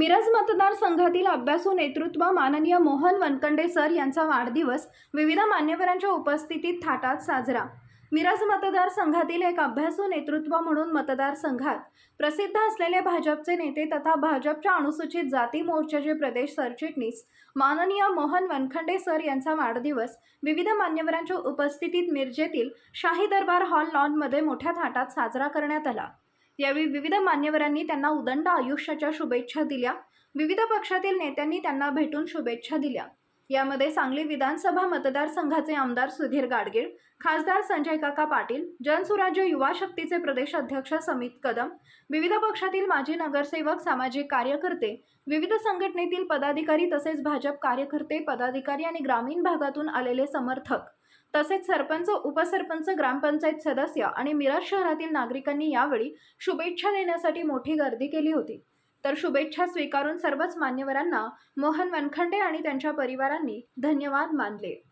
मिरज मतदारसंघातील अभ्यासू नेतृत्व माननीय मोहन वनकंडे सर यांचा वाढदिवस विविध मान्यवरांच्या उपस्थितीत थाटात साजरा. मिरज मतदारसंघातील एक अभ्यासू नेतृत्व म्हणून मतदारसंघात प्रसिद्ध असलेले भाजपचे नेते तथा भाजपच्या अनुसूचित जाती मोर्चाचे प्रदेश सरचिटणीस माननीय मोहन वनखंडे सर यांचा वाढदिवस विविध मान्यवरांच्या उपस्थितीत मिरजेतील शाही दरबार हॉल लॉनमध्ये मोठ्या थाटात साजरा करण्यात आला. यावेळी विविध मान्यवरांनी त्यांना उदंड आयुष्याच्या शुभेच्छा दिल्या. विविध पक्षातील नेत्यांनी त्यांना भेटून शुभेच्छा दिल्या. यामध्ये सांगली विधानसभा मतदारसंघाचे आमदार सुधीर गाडगीळ खासदार संजय काका पाटील जनसुराज्य युवा शक्तीचे प्रदेश अध्यक्ष समित कदम विविध पक्षातील माजी नगरसेवक सामाजिक कार्यकर्ते विविध संघटनेतील पदाधिकारी तसेच भाजप कार्यकर्ते पदाधिकारी आणि ग्रामीण भागातून आलेले समर्थक तसेच सरपंच उपसरपंच ग्रामपंचायत सदस्य आणि मिरज शहरातील नागरिकांनी यावेळी शुभेच्छा देण्यासाठी मोठी गर्दी केली होती. तर शुभेच्छा स्वीकारून सर्वच मान्यवरांना मोहन वनखंडे आणि त्यांच्या परिवारांनी धन्यवाद मानले.